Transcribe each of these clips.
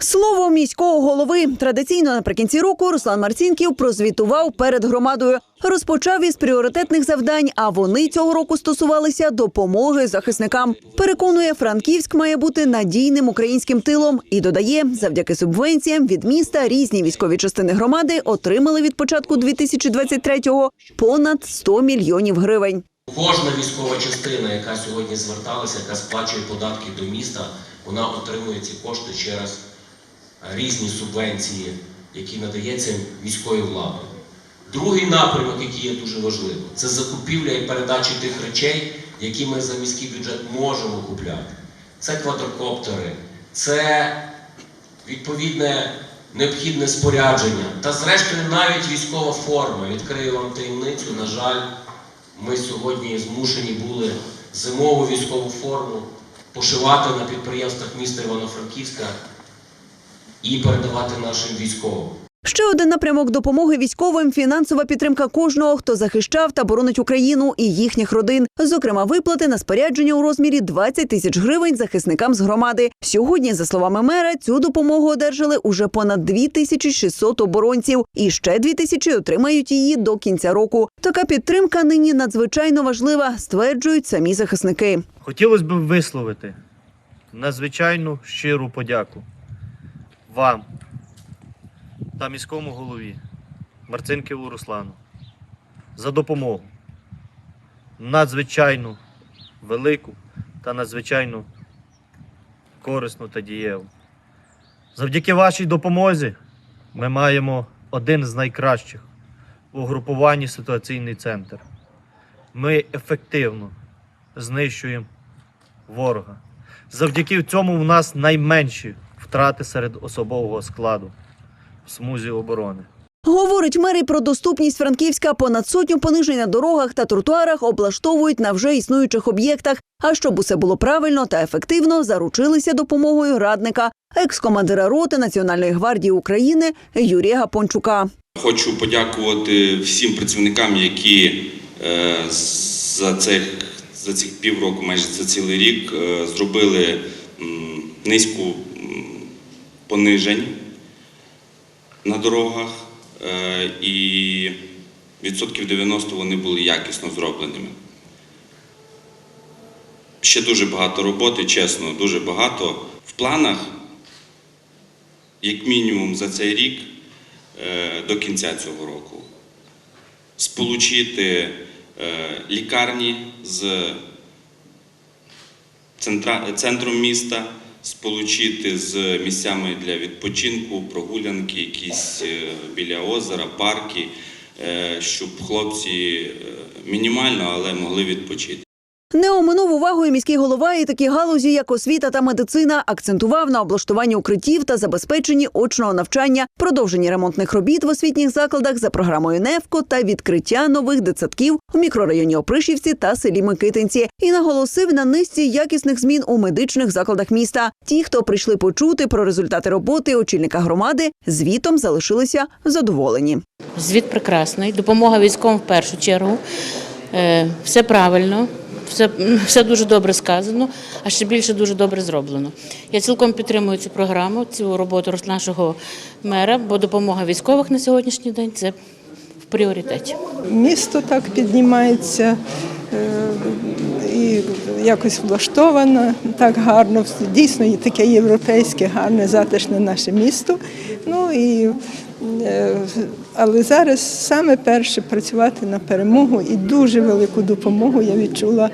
Слово міського голови традиційно наприкінці року Руслан Марцінків прозвітував перед громадою. Розпочав із пріоритетних завдань, а вони цього року стосувалися допомоги захисникам. Переконує, Франківськ має бути надійним українським тилом і додає, завдяки субвенціям від міста різні військові частини громади отримали від початку 2023-го понад 100 мільйонів гривень. Кожна військова частина, яка сьогодні зверталася, яка сплачує податки до міста, вона отримує ці кошти через різні субвенції, які надається міською владою. Другий напрямок, який є дуже важливим, це закупівля і передача тих речей, які ми за міський бюджет можемо купляти. Це квадрокоптери, це відповідне необхідне спорядження та, зрештою, навіть військова форма. Відкрию вам таємницю. На жаль, ми сьогодні змушені були зимову військову форму пошивати на підприємствах міста Івано-Франківська і передавати нашим військовим. Ще один напрямок допомоги військовим фінансова підтримка кожного, хто захищав та боронить Україну і їхніх родин. Зокрема, виплати на спорядження у розмірі 20 тисяч гривень захисникам з громади. Сьогодні, за словами мера, цю допомогу одержали уже понад 2600 оборонців, і ще 2000 отримають її до кінця року. Така підтримка нині надзвичайно важлива, стверджують самі захисники. Хотілося б висловити надзвичайну щиру подяку вам та міському голові Марцинківу Руслану за допомогу. Надзвичайну велику та надзвичайно корисну та дієву. Завдяки вашій допомозі ми маємо один з найкращих у групуванні ситуаційний центр. Ми ефективно знищуємо ворога. Завдяки цьому в нас найменші втрати серед особового складу в смузі оборони. Говорить мер і про доступність Франківська. Понад сотню понижень на дорогах та тротуарах облаштовують на вже існуючих об'єктах. А щоб усе було правильно та ефективно, заручилися допомогою радника, екс-командира роти Національної гвардії України Юрія Гапончука. Хочу подякувати всім працівникам, які е, за цих, за цих півроку, майже за цілий рік, е, зробили м, понижень на дорогах, е, і відсотків 90 вони були якісно зробленими. Ще дуже багато роботи, чесно, дуже багато. В планах, як мінімум, за цей рік е, до кінця цього року. Сполучити е, лікарні з центром міста, сполучити з місцями для відпочинку, прогулянки, якісь е, біля озера, парки, е, щоб хлопці е, мінімально, але могли відпочити. Не оминув увагою міський голова і такі галузі, як освіта та медицина, акцентував на облаштуванні укриттів та забезпеченні очного навчання, продовженні ремонтних робіт в освітніх закладах за програмою НЕФКО та відкриття нових дитсадків у мікрорайоні Опришівці та селі Микитинці. І наголосив на низці якісних змін у медичних закладах міста. Ті, хто прийшли почути про результати роботи очільника громади, звітом залишилися задоволені. Звіт прекрасний, допомога військовим в першу чергу. Е, Все правильно, все, все дуже добре сказано, а ще більше дуже добре зроблено. Я цілком підтримую цю програму, цю роботу нашого мера, бо допомога військових на сьогоднішній день це в пріоритеті. місто так піднімається е, і якось влаштовано так гарно. Дійсно таке європейське, гарне, затишне наше місто. Ну і е, але зараз саме перше працювати на перемогу і дуже велику допомогу я відчула.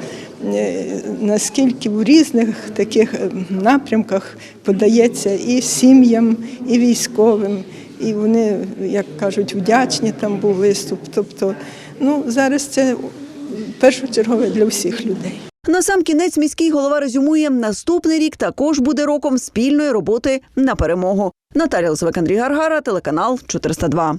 е, Наскільки в різних таких е, напрямках подається і сім'ям, і військовим, і вони, як кажуть, вдячні там був виступ. Тобто, ну зараз це першочергове для всіх людей. На сам кінець міський голова резюмує, наступний рік також буде роком спільної роботи на перемогу. Наталя Лосовик, Андрій Гаргара, телеканал 402.